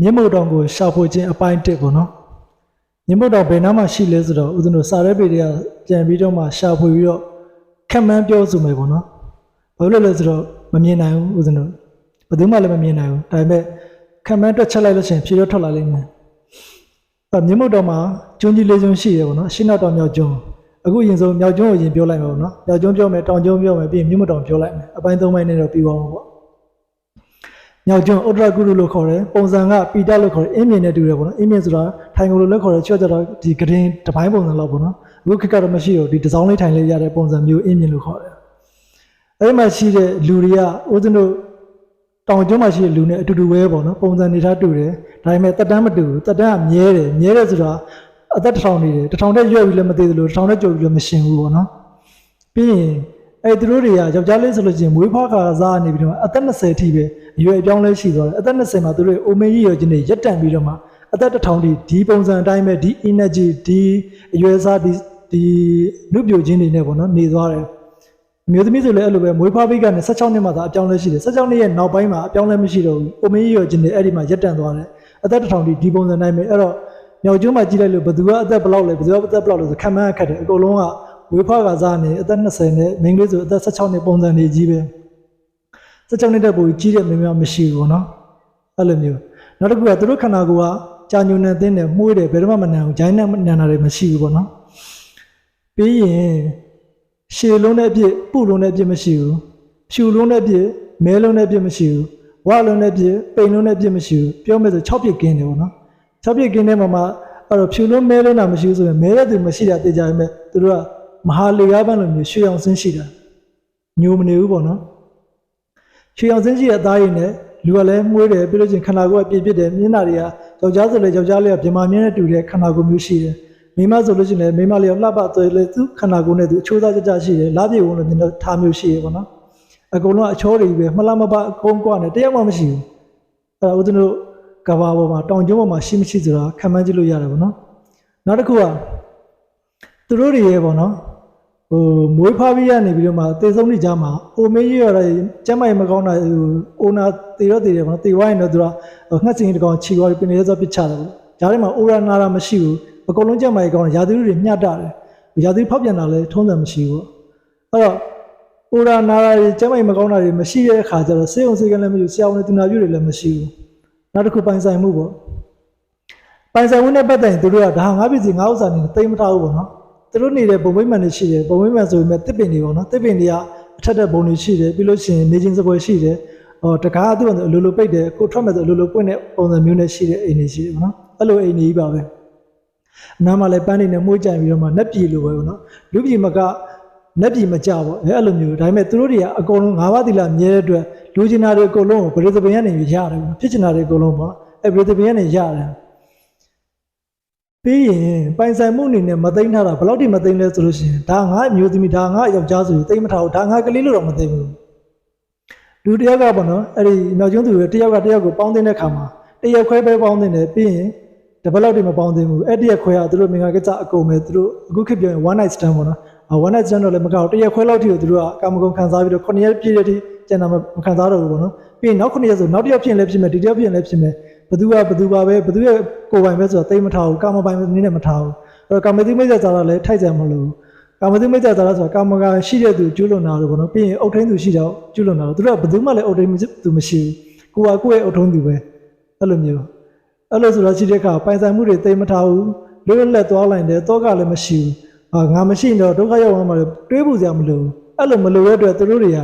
မြင့်မို့တောင်ကိုရှာဖွေခြင်းအပိုင်းတစ်ပေါ့နော်မြင့်မို့တောင်ဘယ်နားမှာရှိလဲဆိုတော့ဦးဇင်းတို့စာရဲပေတွေကပြန်ပြီးတော့မှရှာဖွေပြီးတော့ခက်မှန်းပြောဆိုမယ်ပေါ့နော်ဘာလို့လဲဆိုတော့မမြင်နိုင်ဘူးဦးဇင်းတို့ဘယ်သူမှလည်းမမြင်နိုင်ဘူးဒါပေမဲ့ခက်မှန်းတွက်ချက်လိုက်လို့ရှိရင်ဖြေတော့ထွက်လာလိမ့်မယ်အဲ့မြင့်မို့တောင်မှာကျွန်းကြီးလေးကျွန်းရှိတယ်ပေါ့နော်ရှင်းတော့တောင်မြောက်ကျွန်းအခုအရင်ဆုံးမြောက်ကျွန်းကိုရင်ပြောလိုက်မယ်ပေါ့နော်မြောက်ကျွန်းပြောမယ်တောင်ကျွန်းပြောမယ်ပြီးရင်မြင့်မို့တောင်ပြောလိုက်မယ်အပိုင်းသုံးပိုင်းနဲ့တော့ပြီးသွားမှာပေါ့ ညောင်ကျွန်းဥဒရကုရုလို့ခေါ်တယ်ပုံစံကပီတလို့ခေါ်တယ်အင်းမြင်နဲ့တူတယ်ပေါ့နော်အင်းမြင်ဆိုတာထိုင်ကုန်လို့လည်းခေါ်တယ်ချွတ်ကြတော့ဒီကရင်တစ်ပိုင်းပုံစံလောက်ပေါ့နော်အခုခေတ်ကတော့မရှိတော့ဒီဒီဇိုင်းလေးထိုင်လေးရတဲ့ပုံစံမျိုးအင်းမြင်လို့ခေါ်တယ်အဲဒီမှာရှိတဲ့လူတွေကဦးဇင်းတို့တောင်ကျွန်းမှာရှိတဲ့လူနဲ့အတူတူပဲပေါ့နော်ပုံစံနေထားတူတယ်ဒါပေမဲ့တက်တန်းမတူဘူးတက်တန်းကမြဲတယ်မြဲတယ်ဆိုတာအသက်တစ်ထောင်နေတယ်တစ်ထောင်တည်းရွက်ပြီးလည်းမသေးသလိုတစ်ထောင်တည်းကြုံပြီးလည်းမရှင်ဘူးပေါ့နော်ပြီးရင် အဲသူတို့တွေကယောက်ျားလေးဆိုလို့ချင်းမွေးဖွားခါစားနေပြီးတော့အသက်20ထိပဲအရွယ်အပြောင်းလဲရှိသွားတယ်အသက်20မှာသူတို့အိုမင်းကြီးရောချင်းတွေရက်တန်ပြီးတော့မှအသက်တစ်ထောင်ထိဒီပုံစံအတိုင်းပဲဒီ energy ဒီအရွယ်စားဒီဒီနုပြိုချင်းတွေနဲ့ပေါ့နော်နေသွားတယ်အမျိုးသမီးဆိုလည်းအဲ့လိုပဲမွေးဖွားပြီးကနေ16နှစ်မှသာအပြောင်းလဲရှိတယ်16နှစ်ရဲ့နောက်ပိုင်းမှာအပြောင်းလဲမရှိတော့ဘူးအိုမင်းကြီးရောချင်းတွေအဲ့ဒီမှာရက်တန်သွားတယ်အသက်တစ်ထောင်ထိဒီပုံစံတိုင်းပဲအဲ့တော့မြောက်ကျွန်းမှာကြည့်လိုက်လို့ဘယ်သူကအသက်ဘယ်လောက်လဲဘယ်သူကအသက်ဘယ်လောက်လဲဆိုခံမှန်းခက်တယ်အကုန်လုံးက ဝေးဖွားကစားနေအသက်20နဲ့မိန်းကလေးဆိုအသက်16နှစ်ပုံစံနေကြီးပဲ16နှစ်တက်ပိုကြီးတဲ့မိန်းမမရှိဘူးပေါ့နော်အဲ့လိုမျိုးနောက်တစ်ခုကသူတို့ခန္ဓာကိုယ်ကကြာညုံနေတဲ့မှုေးတယ်ဘယ်တော့မှမနံဘူးဂျိုင်းနဲ့နံတာတွေမရှိဘူးပေါ့နော်ပြီးရင်ရှည်လုံးတဲ့အပြစ်ပုလုံးတဲ့အပြစ်မရှိဘူးဖြူလုံးတဲ့အပြစ်မဲလုံးတဲ့အပြစ်မရှိဘူးဝါလုံးတဲ့အပြစ်ပိန်လုံးတဲ့အပြစ်မရှိဘူးပြောမယ်ဆို6ပြစ်ကင်းတယ်ပေါ့နော်6ပြစ်ကင်းတဲ့မှာမှအဲ့တော့ဖြူလုံးမဲလုံးတာမရှိဘူးဆိုရင်မဲတဲ့သူမရှိတာသိကြရင်မဲ့သူတို့က မဟာလေကားပန်းလိုမျိုးရွှေအောင်စင်းရှိတာညိုမနေဘူးပေါ့နော်ရွှေအောင်စင်းရှိတဲ့အသားရည်နဲ့လူကလည်းမှုေးတယ်ပြီးလို့ချင်းခန္ဓာကိုယ်ကပြည့်ပြည့်တယ်မျက်နှာတွေကယောက်ျားဆိုလည်းယောက်ျားလေးကပြမမြဲနဲ့တူတဲ့ခန္ဓာကိုယ်မျိုးရှိတယ်မိန်းမဆိုလို့ရှိရင်လည်းမိန်းမလေးကလှပသွေးလေသူခန္ဓာကိုယ်နဲ့သူအချိုးသားကြကြရှိတယ်လားပြေဝင်လို့မြင်တော့ထားမျိုးရှိရပေါ့နော်အကုန်လုံးအချောတွေပဲမလှမပအကုန်ကွာနဲ့တယောက်မှမရှိဘူးအဲဒါဦးဇင်းတို့ကဘာပေါ်မှာတောင်ကျုံးပေါ်မှာရှိမရှိဆိုတာခံမှန်းကြည့်လို့ရတယ်ပေါ့နော်နောက်တစ်ခုကသူတို့တွေရဲ့ပေါ့နော် ဟိုမွေးဖွားပြီးရနေပြီးတော့မှတေဆုံးနေကြမှာအိုမေးရရတဲ့ကျမ်းမိုင်မကောင်းတာဟိုအိုနာတေရောတေတယ်ပေါ့နော်တေဝိုင်းတော့သူကငှက်စင်တစ်ကောင်ခြေပေါ်ပင်ရဲစောပစ်ချတယ်ပေါ့ဒါထဲမှာအိုရာနာတာမရှိဘူးအကုန်လုံးကျမ်းမိုင်ကောင်းတယ်ရာသီဥတုတွေမျှတတယ်ရာသီဖောက်ပြန်တာလည်းထုံးစံမရှိဘူးပေါ့အဲ့တော့အိုရာနာတာတွေကျမ်းမိုင်မကောင်းတာတွေမရှိတဲ့အခါကျတော့စေုံစေကလည်းမရှိဘူးဆရာဝန်တွေတူနာပြုတွေလည်းမရှိဘူးနောက်တစ်ခုပိုင်ဆိုင်မှုပေါ့ပိုင်ဆိုင်မှုနဲ့ပတ်သက်ရင်သူတို့ကဒါငါးပြည်စီငါးဥစ္စာနေသိမ်းမထားဘူးပေါ့နော် သူတို့နေတဲ့ဘုံမိမ့်မှန်တွေရှိတယ်ဘုံမိမ့်မှန်ဆိုပေမဲ့တစ်ပင်တွေပေါ့နော်တစ်ပင်တွေကအထက်တဲ့ဘုံတွေရှိတယ်ပြီးလို့ရှိရင်နေချင်းစပွဲရှိတယ်ဟောတကားသူ့အလိုလိုပိတ်တယ်ကိုထွက်မဲ့ဆိုအလိုလိုပွင့်တဲ့ပုံစံမျိုးနဲ့ရှိတဲ့အိမ်တွေရှိတယ်ပေါ့နော်အဲ့လိုအိမ်တွေကြီးပါပဲအနားမှာလည်းပန်းတွေနဲ့မှုကြိုင်ပြီးတော့မှနက်ပြည်လိုပဲပေါ့နော်လူပြည်မကနက်ပြည်မကြပေါ့အဲအဲ့လိုမျိုးဒါပေမဲ့သူတို့တွေကအကုန်လုံးငါးပါးသီလမြဲတဲ့အတွက်လူကျင်နာတွေအကုန်လုံးကိုပရိသပင်ကနေရတယ်ပေါ့နော်ဖြစ်ကျင်နာတွေအကုန်လုံးပေါ့အဲပရိသပင်ကနေရတယ် ပြီးရင်ပိုင်ဆိုင်မှုအနေနဲ့မသိမ်းထားတာဘယ်လောက်ထိမသိမ်းလဲဆိုလို့ရှိရင်ဒါငါအမျိုးသမီးဒါငါယောက်ျားဆိုရင်သိမ်းမထားဘူးဒါငါကလေးလို့တော့မသိဘူးလူတစ်ယောက်ကပေါ့နော်အဲ့ဒီနောက်ကျွန်းသူတွေတစ်ယောက်ကတစ်ယောက်ကိုပေါင်းတင်တဲ့ခါမှာတစ်ယောက်ခွဲပဲပေါင်းတင်တယ်ပြီးရင်တပတ်လောက်ထိမပေါင်းတင်ဘူးအဲ့တစ်ယောက်ခွဲကသူတို့မင်္ဂလာကိစ္စအကုန်ပဲသူတို့အခုခေတ်ပြောရင် one night stand ပေါ့နော်အ one night stand တော့လည်းမကောက်တစ်ယောက်ခွဲလောက်ထိကိုသူတို့ကကာမဂုဏ်ခံစားပြီးတော့9ရက်ပြည့်တဲ့ထိကျန်တာမခံစားတော့ဘူးပေါ့နော်ပြီးရင်နောက်9ရက်ဆိုနောက်တစ်ယောက်ဖြစ်ရင်လည်းဖြစ်မယ်ဒီတစ်ယောက်ဖြစ်ရင်လည်းဖြစ်မယ် ဘသူကဘသူပါပဲဘသူရဲ့ကိုယ်ပိုင်ပဲဆိုတော့တိတ်မထားဘူးကာမပိုင်နည်းနဲ့မထားဘူးအဲ့တော့ကာမတိမိစ္ဆာဇာတာလည်းထိုက်ကြမလို့ကာမတိမိစ္ဆာဇာတာဆိုတာကာမကရှိတဲ့သူကျွလွန်တာလို့ပေါ့နော်ပြီးရင်အုတ်ထင်းသူရှိတော့ကျွလွန်တာလို့သူတို့ကဘသူမှလည်းအုတ်ထင်းသူမရှိဘူးကိုကကိုယ့်ရဲ့အုတ်ထင်းသူပဲအဲ့လိုမျိုးအဲ့လိုဆိုတော့ရှိတဲ့အခါပိုင်ဆိုင်မှုတွေတိတ်မထားဘူးလွတ်လွတ်လပ်သွားလိုက်တယ်တော့ကလည်းမရှိဘူးဟာငါမရှိတော့ဒုက္ခရောက်သွားမှလည်းတွေးဖို့စရာမလိုဘူးအဲ့လိုမလိုတဲ့အတွက်သူတို့တွေက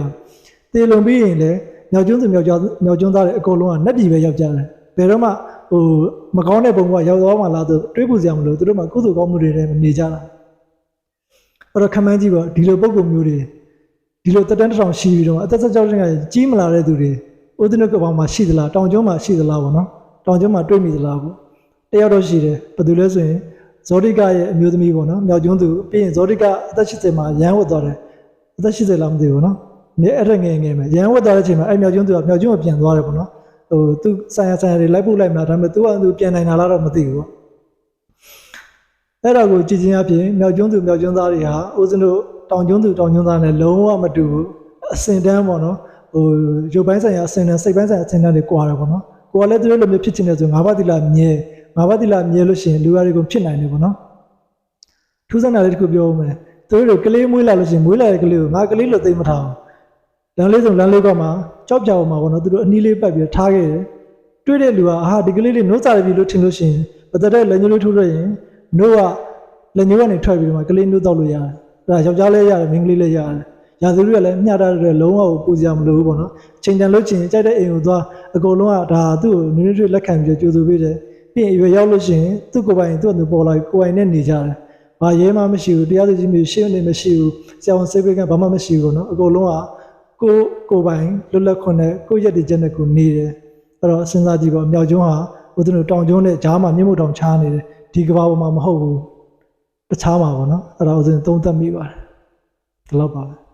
တေလွန်ပြီးရင်လည်းမြောက်ကျွန်းသူမြောက်ကျောင်းမြောက်ကျွန်းသားတွေအကုန်လုံးကနှက်ပြည်ပဲရောက်ကြတယ် ဘယ်တော့မှဟိုမကောင်းတဲ့ပုံကရောက်သွားမှလားဆိုတွေးဖို့စရာမလိုသူတို့မှကုသိုလ်ကောင်းမှုတွေနဲ့နေကြတာအဲ့တော့ခမန်းကြီးပေါ့ဒီလိုပုံကုမျိုးတွေဒီလိုတက်တန်းတစ်ထောင်ရှိပြီးတော့အသက်16နှစ်ကကြီးမလာတဲ့သူတွေဥဒိနကဘောင်မှာရှိသလားတောင်ကျွန်းမှာရှိသလားပေါ့နော်တောင်ကျွန်းမှာတွေ့မိသလားပေါ့တယောက်တော့ရှိတယ်ဘယ်သူလဲဆိုရင်ဇောတိကရဲ့အမျိုးသမီးပေါ့နော်မြောက်ကျွန်းသူပြီးရင်ဇောတိကအသက်80မှာရန်ဝတ်သွားတယ်အသက်80လားမသိဘူးနော်နေအဲ့ဒါငယ်ငယ်မှာရန်ဝတ်သွားတဲ့အချိန်မှာအဲ့မြောက်ကျွန်းသူကမြောက်ကျွန်းကိုပြန်သွားတယ်ပေါ့နော် ဟိုသူဆိုင်ရဆိုင်ရတွေလိုက်ပို့လိုက်မှာဒါပေမဲ့သူကသူပြန်နိုင်တာလားတော့မသိဘူးပေါ့အဲ့ဒါကိုကြည်ချင်းအပြင်မြောက်ကျွန်းသူမြောက်ကျွန်းသားတွေဟာဦးဇင်းတို့တောင်ကျွန်းသူတောင်ကျွန်းသားနဲ့လုံးဝမတူဘူးအစင်တန်းပေါ့နော်ဟိုရုပ်ပိုင်းဆိုင်ရာအစင်တန်းစိတ်ပိုင်းဆိုင်ရာအစင်တန်းတွေကွာတယ်ပေါ့နော်ကိုကလည်းသူတို့လိုမျိုးဖြစ်ချင်တယ်ဆိုငါးပါးသီလမြဲငါးပါးသီလမြဲလို့ရှိရင်လူရတွေကိုဖြစ်နိုင်တယ်ပေါ့နော်ထူးဆန်းတာလေးတစ်ခုပြောဦးမယ်သူတို့ကလေးမွေးလာလို့ရှိရင်မွေးလာတဲ့ကလေးကိုငါကလေးလို့သိမထားအောင် လမ်းလေးစုံလမ်းလေးကောက်မှာကြောက်ကြောက်မှာပေါ့နော်သူတို့အနီးလေးပတ်ပြီးထားခဲ့တယ်တွေ့တဲ့လူကအာဒီကလေးလေးနိုးစားရပြီလို့ထင်လို့ရှိရင်ပသက်တဲ့လက်ညှိုးလေးထိုးလို့ရင်နိုးကလက်ညှိုးကနေထွက်ပြီးတော့မှကလေးနိုးတော့လို့ရတယ်ဒါယောက်ျားလေးရတယ်မိန်းကလေးလေးရတယ်ရာဇဝတွေကလည်းမျှတတဲ့လုံးဝကိုပူစရာမလိုဘူးပေါ့နော်အချိန်တန်လို့ချင်းကြိုက်တဲ့အိမ်ကိုသွားအကုန်လုံးကဒါသူ့ကိုနည်းနည်းလက်ခံပြီးကြိုးဆိုပေးတယ်ပြီးရင်ရွယ်ရောက်လို့ရှိရင်သူ့ကိုယ်ပိုင်သူ့အတူပေါ်လာကိုယ်ပိုင်နဲ့နေကြတယ်ဘာရဲမှမရှိဘူးတရားသူကြီးမျိုးရှင်းနေမရှိဘူးဆရာဝန်ဆေးပေးကဘာမှမရှိဘူးပေါ့နော်အကုန်လုံးက ကိုကိုယ်ပိုင်လွတ်လပ်ခွင့်နဲ့ကိုယ့်ရက်တည်ချက်နဲ့ကိုနေတယ်အဲ့တော့စဉ်းစားကြည့်ပေါ့မြောက်ကျွန်းဟာဦးဇင်းတို့တောင်ကျွန်းနဲ့ဂျားမှာမြင့်မို့တောင်ချားနေတယ်ဒီကဘာပေါ်မှာမဟုတ်ဘူးတခြားမှာပေါ့နော်အဲ့ဒါဦးဇင်းသုံးသပ်မိပါတယ်ဒီလောက်ပါပဲ